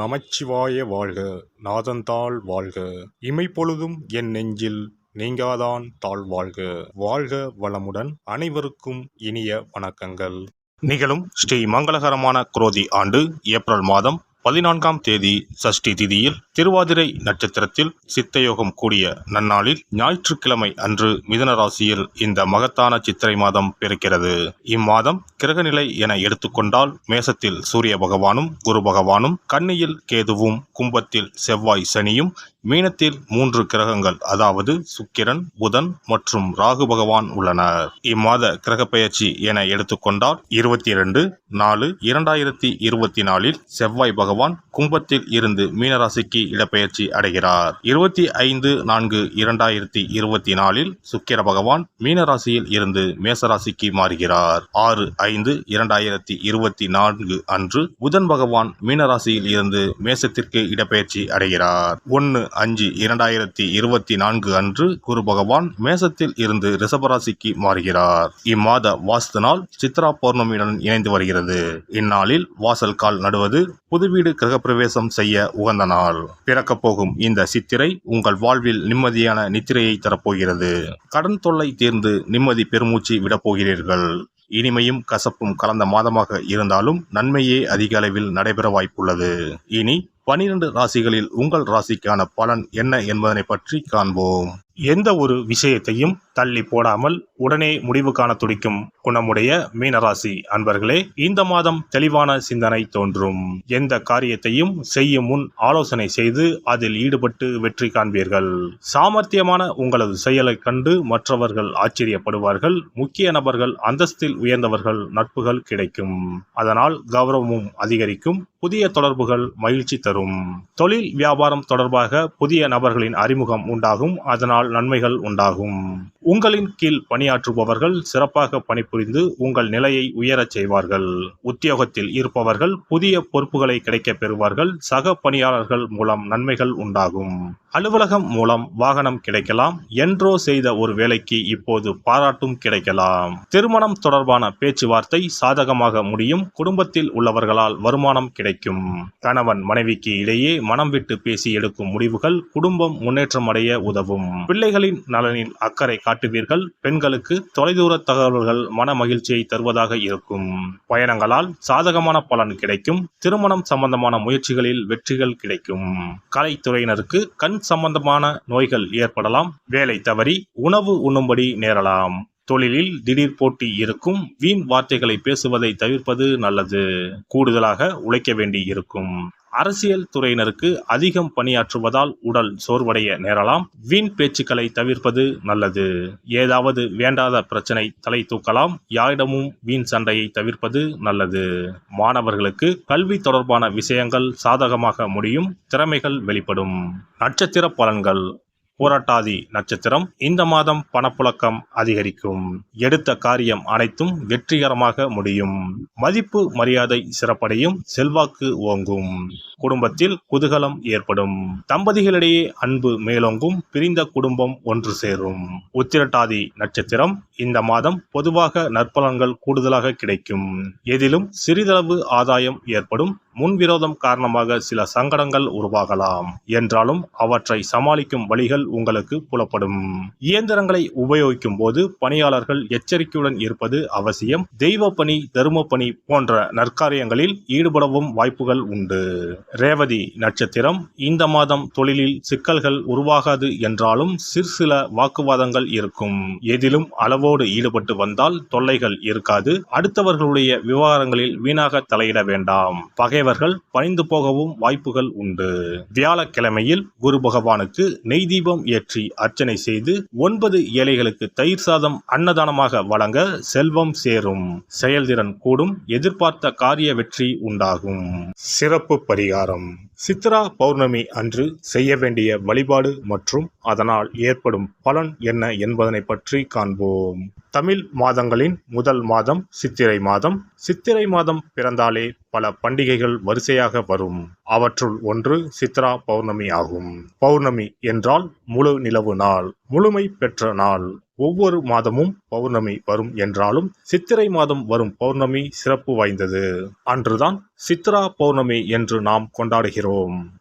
நமச்சிவாய வாழ்க நாதந்தாள் வாழ்க. இமைப்பொழுதும் என் நெஞ்சில் நீங்காதான் தாழ் வாழ்க. வாழ்க வளமுடன் அனைவருக்கும் இனிய வணக்கங்கள். நிகழும் ஸ்ரீ மங்களகரமான குரோதி ஆண்டு ஏப்ரல் மாதம் பதினான்காம் தேதி சஷ்டி திதியில் திருவாதிரை நட்சத்திரத்தில் சித்தயோகம் கூடிய நன்னாளில் ஞாயிற்றுக்கிழமை அன்று மிதன ராசியில் இந்த மகத்தான சித்திரை மாதம் பிறக்கிறது. இம்மாதம் கிரகநிலை என எடுத்துக்கொண்டால் மேசத்தில் சூரிய பகவானும் குரு பகவானும் கன்னியில் கேதுவும் கும்பத்தில் செவ்வாய் சனியும் மீனத்தில் மூன்று கிரகங்கள் அதாவது சுக்கிரன் புதன் மற்றும் ராகு பகவான் உள்ளனர். இம்மாத கிரக பயிற்சி என எடுத்துக்கொண்டால் இருபத்தி இரண்டு நாலு இரண்டாயிரத்தி இருபத்தி நாலில் செவ்வாய் பகவான் கும்பத்தில் இருந்து மீனராசிக்கு இடப்பெயர்ச்சி அடைகிறார். இருபத்தி ஐந்து நான்கு இரண்டாயிரத்தி இருபத்தி நாலில் சுக்கிர பகவான் மீனராசியில் இருந்து மேசராசிக்கு மாறுகிறார். ஆறு ஐந்து இரண்டாயிரத்தி இருபத்தி நான்கு அன்று புதன் பகவான் மீனராசியில் இருந்து மேசத்திற்கு இடப்பெயர்ச்சி அடைகிறார். ஒன்று அஞ்சு இரண்டாயிரத்தி இருபத்தி நான்கு அன்று குரு பகவான் மேசத்தில் இருந்து ரிஷபராசிக்கு மாறுகிறார். இம்மாத வாஸ்து நாள் சித்ரா பௌர்ணமியுடன் இணைந்து வருகிறது. இந்நாளில் வாசல் கால் நடுவது புது வீடு கிரகப்பிரவேசம் செய்ய உகந்த நாள். பிறக்கப் போகும் இந்த சித்திரை உங்கள் வாழ்வில் நிம்மதியான நித்திரையை தரப்போகிறது. கடன் தொல்லை தீர்ந்து நிம்மதி பெருமூச்சு விடப் போகிறீர்கள். இனிமையும் கசப்பும் கலந்த மாதமாக இருந்தாலும் நன்மையே அதிக அளவில் நடைபெற வாய்ப்புள்ளது. இனி பனிரெண்டு ராசிகளில் உங்கள் ராசிக்கான பலன் என்ன என்பதனை பற்றி காண்போம். எந்த ஒரு விஷயத்தையும் தள்ளி போடாமல் உடனே முடிவு காண துடிக்கும் குணமுடைய மீனராசி அன்பர்களே இந்த மாதம் தெளிவான சிந்தனை தோன்றும். எந்த காரியத்தையும் செய்யும் முன் ஆலோசனை செய்து அதில் ஈடுபட்டு வெற்றி காண்பீர்கள். சாமர்த்தியமான உங்களது செயலை கண்டு மற்றவர்கள் ஆச்சரியப்படுவார்கள். முக்கிய நபர்கள் அந்தஸ்தில் உயர்ந்தவர்கள் நட்புகள் கிடைக்கும். அதனால் கௌரவமும் அதிகரிக்கும். புதிய தொடர்புகள் மகிழ்ச்சி தரும். தொழில் வியாபாரம் தொடர்பாக புதிய நபர்களின் அறிமுகம் உண்டாகும். அதனால் நன்மைகள் உண்டாகும். உங்களின் கீழ் பணியாற்றுபவர்கள் சிறப்பாக பணிபுரிந்து உங்கள் நிலையை உயரச் செய்வார்கள். உத்தியோகத்தில் இருப்பவர்கள் புதிய பொறுப்புகளை கிடைக்கப் பெறுவார்கள். சக பணியாளர்கள் மூலம் நன்மைகள் உண்டாகும். அலுவலகம் மூலம் வாகனம் கிடைக்கலாம். என்றோ செய்த ஒரு வேலைக்கு இப்போது பாராட்டும் கிடைக்கலாம். திருமணம் தொடர்பான பேச்சுவார்த்தை சாதகமாக முடியும். குடும்பத்தில் உள்ளவர்களால் வருமானம் கிடைக்கும். கணவன் மனைவிக்கு இடையே மனம் விட்டு பேசி எடுக்கும் முடிவுகள் குடும்பம் முன்னேற்றம் அடைய உதவும். பிள்ளைகளின் நலனில் அக்கறை காட்டுவீர்கள். பெண்களுக்கு தொலைதூர தகவல்கள் மன மகிழ்ச்சியை தருவதாக இருக்கும். பயணங்களால் சாதகமான பலன் கிடைக்கும். திருமணம் சம்பந்தமான முயற்சிகளில் வெற்றிகள் கிடைக்கும். கலைத்துறையினருக்கு கண் சம்பந்தமான நோய்கள் ஏற்படலாம். வேலை தவறி உணவு உண்ணும்படி நேரலாம். தொழிலில் திடீர் போட்டி இருக்கும். வீண் வார்த்தைகளை பேசுவதை தவிர்ப்பது நல்லது. கூடுதலாக உழைக்க வேண்டி இருக்கும் அரசியல் துறையினருக்கு அதிகம் பணியாற்றுவதால் உடல் சோர்வடைய நேரலாம். வீண் பேச்சுக்களை தவிர்ப்பது நல்லது. ஏதாவது வேண்டாத பிரச்சனை தலை தூக்கலாம். யாரிடமும் வீண் சண்டையை தவிர்ப்பது நல்லது. மாணவர்களுக்கு கல்வி தொடர்பான விஷயங்கள் சாதகமாக முடியும். திறமைகள் வெளிப்படும். நட்சத்திர பலன்கள். போராட்டாதி நட்சத்திரம் இந்த மாதம் பணப்புழக்கம் அதிகரிக்கும். எடுத்த காரியம் அனைத்தும் வெற்றிகரமாக முடியும். மதிப்பு மரியாதை சிறப்படையும் செல்வாக்கு ஓங்கும். குடும்பத்தில் குதூகலம் ஏற்படும். தம்பதிகளிடையே அன்பு மேலோங்கும். பிரிந்த குடும்பம் ஒன்று சேரும். உத்திரட்டாதி நட்சத்திரம் இந்த மாதம் பொதுவாக நற்பலன்கள் கூடுதலாக கிடைக்கும். எதிலும் சிறிதளவு ஆதாயம் ஏற்படும். முன்விரோதம் காரணமாக சில சங்கடங்கள் உருவாகலாம். என்றாலும் அவற்றை சமாளிக்கும் வழிகள் உங்களுக்கு புலப்படும். இயந்திரங்களை உபயோகிக்கும் போது பணியாளர்கள் எச்சரிக்கையுடன் இருப்பது அவசியம். தெய்வ பணி தரும பணி போன்ற நற்காரியங்களில் ஈடுபடவும் வாய்ப்புகள் உண்டு. ரேவதி நட்சத்திரம் இந்த மாதம் தொழிலில் சிக்கல்கள் உருவாகாது என்றாலும் சிறு சில வாக்குவாதங்கள் இருக்கும். எதிலும் அளவோடு ஈடுபட்டு வந்தால் தொல்லைகள் இருக்காது. அடுத்தவர்களுடைய விவகாரங்களில் வீணாக தலையிட வேண்டாம். பகைவர்கள் பணிந்து போகவும் வாய்ப்புகள் உண்டு. வியாழக்கிழமையில் குரு பகவானுக்கு நெய் தீபம் ஏற்றி அர்ச்சனை செய்து ஒன்பது ஏழைகளுக்கு தயிர் சாதம் அன்னதானமாக வழங்க செல்வம் சேரும். செயல்திறன் கூடும் எதிர்பார்த்த காரிய வெற்றி உண்டாகும். சிறப்பு பரிகாரம். சித்ரா பௌர்ணமி அன்று செய்ய வேண்டிய வழிபாடு மற்றும் அதனால் ஏற்படும் பலன் என்ன என்பதனை பற்றி காண்போம். தமிழ் மாதங்களின் முதல் மாதம் சித்திரை மாதம். சித்திரை மாதம் பிறந்தாலே பல பண்டிகைகள் வரிசையாக வரும். அவற்றுள் ஒன்று சித்ரா பௌர்ணமி ஆகும். பௌர்ணமி என்றால் முழு நிலவு நாள். முழுமை பெற்ற நாள். ஒவ்வொரு மாதமும் பௌர்ணமி வரும் என்றாலும் சித்திரை மாதம் வரும் பௌர்ணமி சிறப்பு வாய்ந்தது. அன்றுதான் சித்ரா பௌர்ணமி என்று நாம் கொண்டாடுகிறோம்.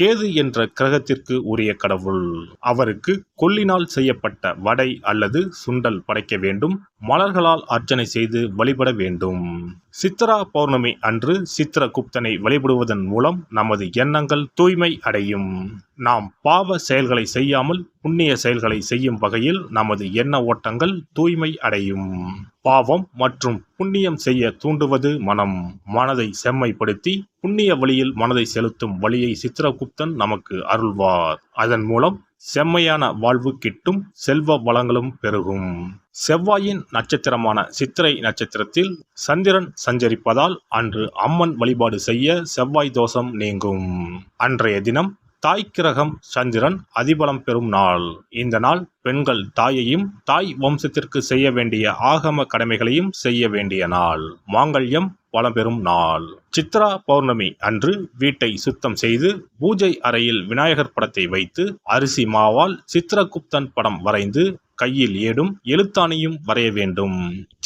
கேது என்ற கிரகத்திற்கு உரிய கடவுள். அவருக்கு கொல்லினால் செய்யப்பட்ட வடை அல்லது சுண்டல் படைக்க வேண்டும். மலர்களால் அர்ச்சனை செய்து வழிபட வேண்டும். சித்ரா பௌர்ணமி அன்று சித்திரகுப்தனை வழிபடுவதன் மூலம் நமது எண்ணங்கள் தூய்மை அடையும். நாம் பாவ செயல்களை செய்யாமல் புண்ணிய செயல்களை செய்யும் வகையில் நமது எண்ண ஓட்டங்கள் தூய்மை அடையும். பாவம் மற்றும் புண்ணியம் செய்ய தூண்டுவது மனம். மனதை செம்மைப்படுத்தி புண்ணிய வழியில் மனதை செலுத்தும் வழியை சித்திரகுப்தன் நமக்கு அருள்வார். அதன் மூலம் செம்மையான வாழ்வு கிட்டும் செல்வ வளங்களும் பெருகும். செவ்வாயின் நட்சத்திரமான சித்திரை நட்சத்திரத்தில் சந்திரன் சஞ்சரிப்பதால் அன்று அம்மன் வழிபாடு செய்ய செவ்வாய் தோஷம் நீங்கும். அன்றைய தினம் தாய் கிரகம் சந்திரன் அதிபலம் பெறும் நாள். இந்த நாள் பெண்கள் தாயையும் தாய் வம்சத்திற்கு செய்ய வேண்டிய ஆகம கடமைகளையும் செய்ய வேண்டிய நாள். மாங்கல்யம் வளம் பெறும் நாள். சித்ரா பௌர்ணமி அன்று வீட்டை சுத்தம் செய்து பூஜை அறையில் விநாயகர் படத்தை வைத்து அரிசி மாவால் சித்ரகுப்தன் படம் வரைந்து கையில் ஏடும் எழுத்தாணியும் வரைய வேண்டும்.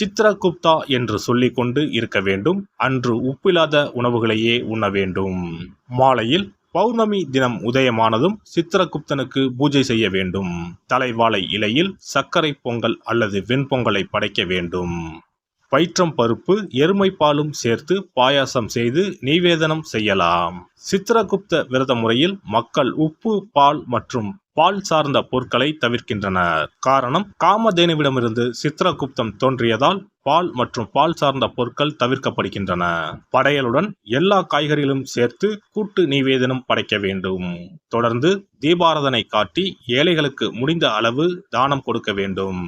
சித்ரகுப்தா என்று சொல்லிக்கொண்டு இருக்க வேண்டும். அன்று உப்பில்லாத உணவுகளையே உண்ண வேண்டும். மாலையில் பௌர்ணமி தினம் உதயமானதும் சித்திரகுப்தனுக்கு பூஜை செய்ய வேண்டும். தலைவாழை இலையில் சர்க்கரை பொங்கல் அல்லது வெண்பொங்கலை படைக்க வேண்டும். பயிற்றம் பருப்பு எருமை பாலும் சேர்த்து பாயாசம் செய்து நிவேதனம் செய்யலாம். சித்திரகுப்த விரத முறையில் மக்கள் உப்பு பால் மற்றும் பால் சார்ந்த பொருட்களை தவிர்க்கின்றனர். காரணம் காமதேனுவிடமிருந்து சித்திரகுப்தம் தோன்றியதால் பால் மற்றும் பால் சார்ந்த பொருட்கள் தவிர்க்கப்படுகின்றன. படையலுடன் எல்லா காய்கறிகளும் சேர்த்து கூட்டு நிவேதனம் படைக்க வேண்டும். தொடர்ந்து தீபாரதனை காட்டி ஏழைகளுக்கு முடிந்த அளவு தானம் கொடுக்க வேண்டும்.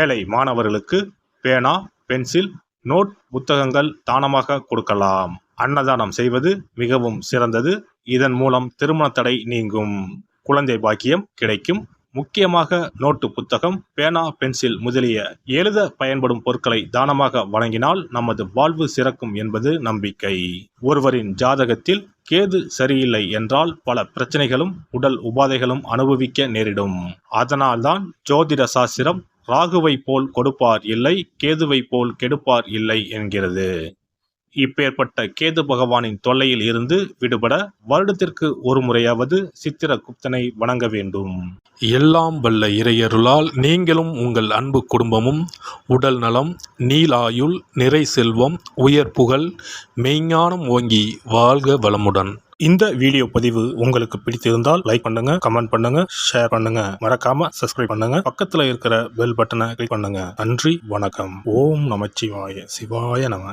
ஏழை மாணவர்களுக்கு பேனா பென்சில் நோட் புத்தகங்கள் தானமாக கொடுக்கலாம். அன்னதானம் செய்வது மிகவும் சிறந்தது. இதன் மூலம் திருமண தடை நீங்கும். குழந்தை பாக்கியம் கிடைக்கும். முக்கியமாக நோட்டு புத்தகம் பேனா பென்சில் முதலிய எழுத பயன்படும் பொருட்களை தானமாக வழங்கினால் நமது வாழ்வு சிறக்கும் என்பது நம்பிக்கை. ஒருவரின் ஜாதகத்தில் கேது சரியில்லை என்றால் பல பிரச்சனைகளும் உடல் உபாதைகளும் அனுபவிக்க நேரிடும். அதனால்தான் ஜோதிட சாஸ்திரம் ராகுவை போல் கொடுப்பார் இல்லை கேதுவை போல் கெடுப்பார் இல்லை என்கிறது. இப்பேற்பட்ட கேது பகவானின் தொல்லையில் இருந்து விடுபட வருடத்திற்கு ஒரு முறையாவது சித்திர குப்தனை வணங்க வேண்டும். எல்லாம் வல்ல இறையருளால் நீங்களும் உங்கள் அன்பு குடும்பமும் உடல் நலம் நீலாயுள் நிறை செல்வம் உயர் புகழ் மெய்ஞானம் ஓங்கி வாழ்க வளமுடன். இந்த வீடியோ பதிவு உங்களுக்கு பிடித்திருந்தால் லைக் பண்ணுங்க கமெண்ட் பண்ணுங்க ஷேர் பண்ணுங்க. மறக்காம சப்ஸ்கிரைப் பண்ணுங்க. பக்கத்துல இருக்கிற பெல் பட்டனை கிளிக் பண்ணுங்க. நன்றி வணக்கம். ஓம் நமச்சிவாய. சிவாய நம.